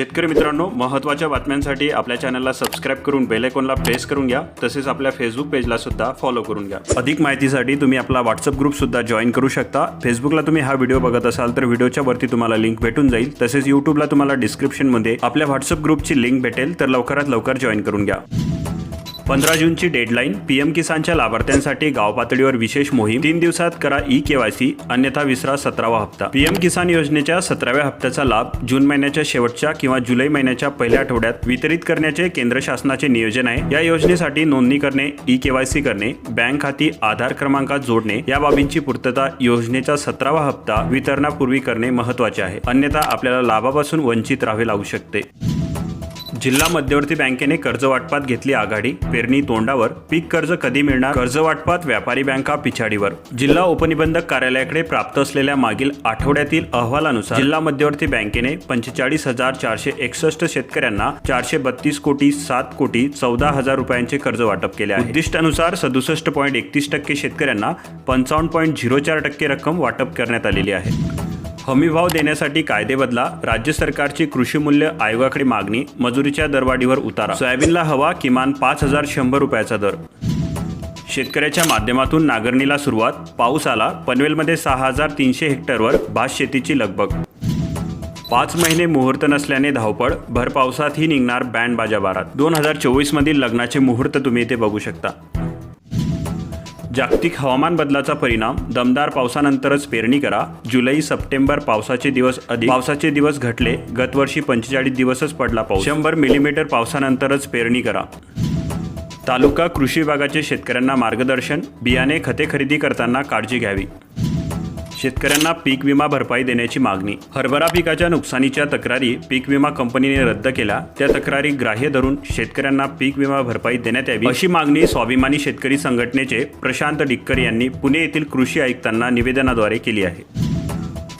शेतकरी मित्रांनो महत्त्वाच्या बातम्यांसाठी आपल्या चॅनलला सबस्क्राईब करून बेल आयकॉनला प्रेस करून घ्या. तसेच आपल्या फेसबुक पेजला सुद्धा फॉलो करून घ्या. अधिक माहितीसाठी तुम्ही आपला व्हॉट्सअप ग्रुप सुद्धा जॉईन करू शकता. फेसबुकला तुम्ही हा व्हिडिओ बघत असाल तर व्हिडिओच्या वरती तुम्हाला लिंक भेटून जाईल. तसेच युट्यूबला तुम्हाला डिस्क्रिप्शनमध्ये आपल्या व्हॉट्सअप ग्रुपची लिंक भेटेल. तर लवकरात लवकर जॉईन करून घ्या. पंधरा जूनची डेडलाईन पीएम किसानच्या लाभार्थ्यांसाठी गाव पातळीवर विशेष मोहीम. तीन दिवसात करा ई केवायसी अन्यथा विसरा सतरावा हप्ता. पीएम किसान योजनेच्या सतराव्या हप्त्याचा लाभ जून महिन्याच्या शेवटच्या किंवा जुलै महिन्याच्या पहिल्या आठवड्यात वितरित करण्याचे केंद्र शासनाचे नियोजन आहे. या योजनेसाठी नोंदणी करणे ई केवायसी करणे बँक खाती आधार क्रमांकात जोडणे या बाबींची पूर्तता योजनेचा सतरावा हप्ता वितरणापूर्वी करणे महत्त्वाचे आहे. अन्यथा आपल्याला लाभापासून वंचित राहावे लागू शकते. जिल्हा मध्यवर्ती बँकेने कर्ज वाटपात घेतली आघाडी पेरणी तोंडावर पीक कर्ज कधी मिळणार? कर्ज वाटपात व्यापारी बँका पिछाडीवर. जिल्हा उपनिबंधक कार्यालयाकडे प्राप्त असलेल्या मागील आठवड्यातील अहवालानुसार जिल्हा मध्यवर्ती बँकेने पंचेचाळीस हजार चारशे एकसष्ट शेतकऱ्यांना चारशे बत्तीस कोटी सात कोटी चौदा हजार रुपयांचे कर्ज वाटप केले आहे. उद्दिष्टानुसार सदुसष्ट पॉईंट एकतीस टक्के शेतकऱ्यांना पंचावन्न पॉईंट झिरो चार टक्के रक्कम वाटप करण्यात आलेली आहे. हमीभाव देण्यासाठी कायदे बदला राज्य सरकारची कृषी मूल्य आयोगाकडे मागणी मजुरीच्या दरवाढीवर उतारा. सोयाबीनला हवा किमान पाच हजार शंभर रुपयाचा दर. शेतकऱ्याच्या माध्यमातून नागरणीला सुरुवात. पाऊस आला पनवेलमध्ये सहा हजार तीनशे हेक्टरवर भात शेतीची लगबग. पाच महिने मुहूर्त नसल्याने धावपळ भर पावसातही निघणार बँड बाजा बारात दोन हजार चोवीस मधील लग्नाचे मुहूर्त तुम्ही इथे बघू शकता. जागतिक हवामान बदलाचा परिणाम दमदार पावसानंतरच पेरणी करा. जुलै सप्टेंबर पावसाचे दिवस अधिक. पावसाचे दिवस घटले गतवर्षी पंचेचाळीस दिवसच पडला पाऊस. शंभर मिलीमीटर पावसानंतरच पेरणी करा. तालुका कृषी विभागाचे शेतकऱ्यांना मार्गदर्शन बियाणे खते खरेदी करताना काळजी घ्यावी. शेतकऱ्यांना पीक विमा भरपाई देण्याची मागणी. हरभरा पिकाच्या नुकसानीच्या तक्रारी पीक विमा कंपनीने रद्द केल्या. त्या तक्रारी ग्राह्य धरून शेतकऱ्यांना पीक विमा भरपाई देण्यात यावी अशी मागणी स्वाभिमानी शेतकरी संघटनेचे प्रशांत डिक्कर यांनी पुणे येथील कृषी आयुक्तांना निवेदनाद्वारे केली आहे.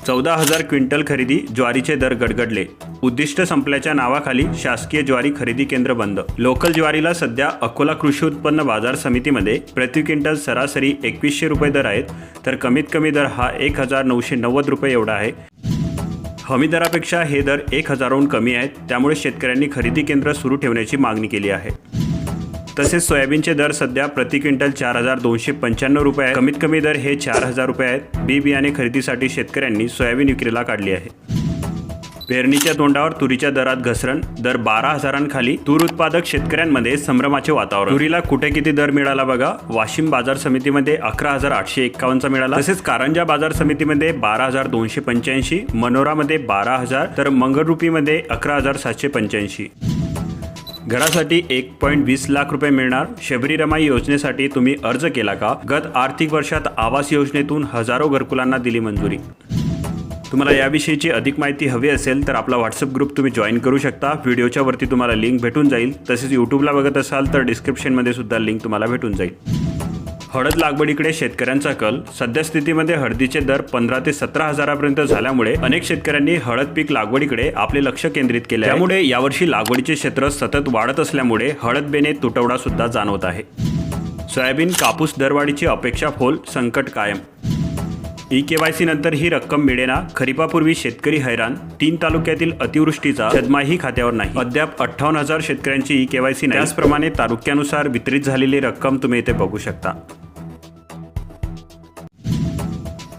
चौदा हजार क्विंटल खरेदी ज्वारीचे दर गडगडले. उद्दिष्ट संपल्याच्या नावाखाली शासकीय ज्वारी खरेदी केंद्र बंद. लोकल ज्वारीला सध्या अकोला कृषी उत्पन्न बाजार समितीमध्ये प्रति क्विंटल सरासरी एकवीसशे रुपये दर आहेत. तर कमीत कमी दर हा एक हजार नऊशे नव्वद रुपये एवढा आहे. हमी दरापेक्षा हे दर एक हजारहून कमी आहेत. त्यामुळे शेतकऱ्यांनी खरेदी केंद्र सुरू ठेवण्याची मागणी केली आहे. तसेच सोयाबीनचे दर सध्या प्रति क्विंटल चार हजार दोनशे पंच्याण्णव रुपये आहे कमीत कमी दर हे चार हजार रुपये आहेत. बी बियाणे खरेदीसाठी शेतकऱ्यांनी सोयाबीन विक्रीला काढली आहे. पेरणीच्या तोंडावर तुरीच्या दरात घसरण दर बारा हजारांखाली तूर उत्पादक शेतकऱ्यांमध्ये संभ्रमाचे वातावरण. तुरीला कुठे किती दर मिळाला बघा? वाशिम बाजार समितीमध्ये अकरा हजार आठशे एक्कावन्नचा मिळाला. तसेच कारंजा बाजार समितीमध्ये बारा हजार दोनशे पंच्याऐंशी मनोरामध्ये बारा हजार तर मंगळरूपीमध्ये अकरा हजार सातशे पंच्याऐंशी. घरासाठी एक पॉईंट वीस लाख रुपये मिळणार. शबरी रमाई योजनेसाठी तुम्ही अर्ज केला का? गत आर्थिक वर्षात आवास योजनेतून हजारो घरकुलांना दिली मंजुरी. तुम्हाला याविषयीची अधिक माहिती हवी असेल तर आपला व्हॉट्सअप ग्रुप तुम्ही जॉईन करू शकता. व्हिडिओच्या वरती तुम्हाला लिंक भेटून जाईल. तसेच यूट्यूबला बघत असाल तर डिस्क्रिप्शनमध्ये सुद्धा लिंक तुम्हाला भेटून जाईल. हळद लागवडीकडे शेतकऱ्यांचा कल. सध्या स्थितीमध्ये हळदीचे दर पंधरा ते सतरा हजारापर्यंत झाल्यामुळे अनेक शेतकऱ्यांनी हळद पीक लागवडीकडे आपले लक्ष केंद्रित केले त्यामुळे यावर्षी लागवडीचे क्षेत्र सतत वाढत असल्यामुळे हळद बेने तुटवडा सुद्धा जाणवत आहे. सोयाबीन कापूस दरवाढीची अपेक्षा फोल संकट कायम. ई केवायसी नंतर ही रक्कम मिळेना खरीपापूर्वी शेतकरी हैराण तीन तालुक्यातील अतिवृष्टीचा छदमाही खात्यावर नाही. अद्याप अठ्ठावन्न हजार शेतकऱ्यांची ई केवायसी नाही. त्याचप्रमाणे तालुक्यानुसार वितरित झालेली रक्कम तुम्ही इथे बघू शकता.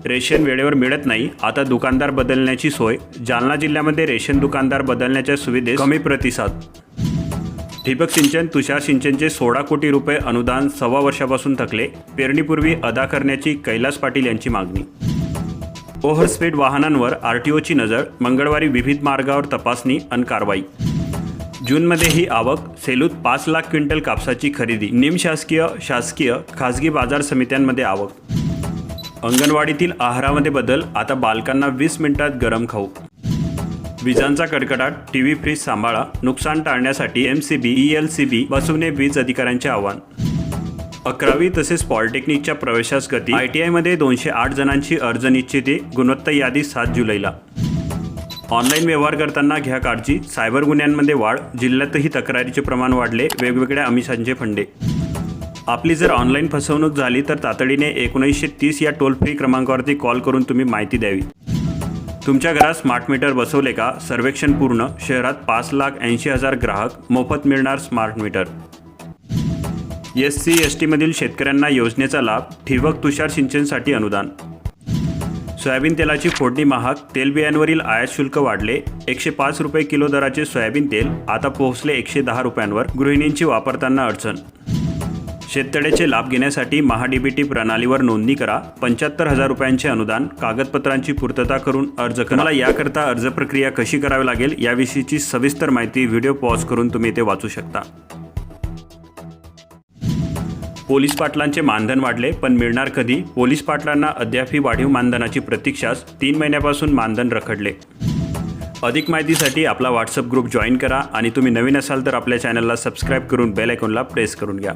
रेशन वेळेवर मिळत नाही. आता दुकानदार बदलण्याची सोय. जालना जिल्ह्यामध्ये रेशन दुकानदार बदलण्याच्या सुविधेस कमी प्रतिसाद. ठिबक सिंचन तुषार सिंचनचे सोळा कोटी रुपये अनुदान सव्वा वर्षापासून थकले पेरणीपूर्वी अदा करण्याची कैलास पाटील यांची मागणी. ओव्हरस्पीड वाहनांवर आरटीओची नजर मंगळवारी विविध मार्गावर तपासणी आणि कारवाई. जूनमध्ये ही आवक सेलूत पाच लाख क्विंटल कापसाची खरेदी निमशासकीय शासकीय खासगी बाजार समित्यांमध्ये आवक. अंगणवाडीतील आहारामध्ये बदल आता बालकांना वीस मिनिटात गरम खाऊ. विजांचा कडकडाट टी व्ही फ्रीज सांभाळा नुकसान टाळण्यासाठी M C B E L C B बसवणे वीज अधिकाऱ्यांचे आव्हान. अकरावी तसेच पॉलिटेक्निकच्या प्रवेशास गती आय टी आयमध्ये दोनशे आठ जणांची अर्ज निश्चिती गुणवत्ता यादी सात जुलैला. ऑनलाईन व्यवहार करताना घ्या काळजी सायबर गुन्ह्यांमध्ये वाढ जिल्ह्यातही तक्रारीचे प्रमाण वाढले वेगवेगळ्या अमिषांचे फंडे. आपली जर ऑनलाईन फसवणूक झाली तर तातडीने एकोणीसशे तीस या टोल फ्री क्रमांकावरती कॉल करून तुम्ही माहिती द्यावी. तुमच्या घरात स्मार्ट मीटर बसवले का? सर्वेक्षण पूर्ण शहरात पाच लाख ऐंशी हजार ग्राहक मोफत मिळणार smart meter S C S टीमधील शेतकऱ्यांना योजनेचा लाभ ठिबक तुषार सिंचनसाठी अनुदान. सोयाबीन तेलाची फोडणी महाग तेलबियांवरील आयात शुल्क वाढले एकशे पाच रुपये किलो दराचे सोयाबीन तेल आता पोहोचले एकशे दहा रुपयांवर गृहिणींची वापरताना अडचण. शेततळ्याचे लाभ घेण्यासाठी महाडीबीटी प्रणालीवर नोंदणी करा. पंच्याहत्तर हजार रुपयांचे अनुदान कागदपत्रांची पूर्तता करून अर्ज करा. मला याकरता अर्ज प्रक्रिया कशी करावी लागेल याविषयीची सविस्तर माहिती व्हिडिओ पॉज करून तुम्ही ते वाचू शकता. पोलीस पाटलांचे मानधन वाढले पण मिळणार कधी? पोलीस पाटलांना अद्यापही वाढीव मानधनाची प्रतीक्षाच तीन महिन्यापासून मानधन रखडले. अधिक माहितीसाठी आपला व्हॉट्सअप ग्रुप जॉईन करा आणि तुम्ही नवीन असाल तर आपल्या चॅनलला सबस्क्राईब करून बेल आयकॉनला प्रेस करून घ्या.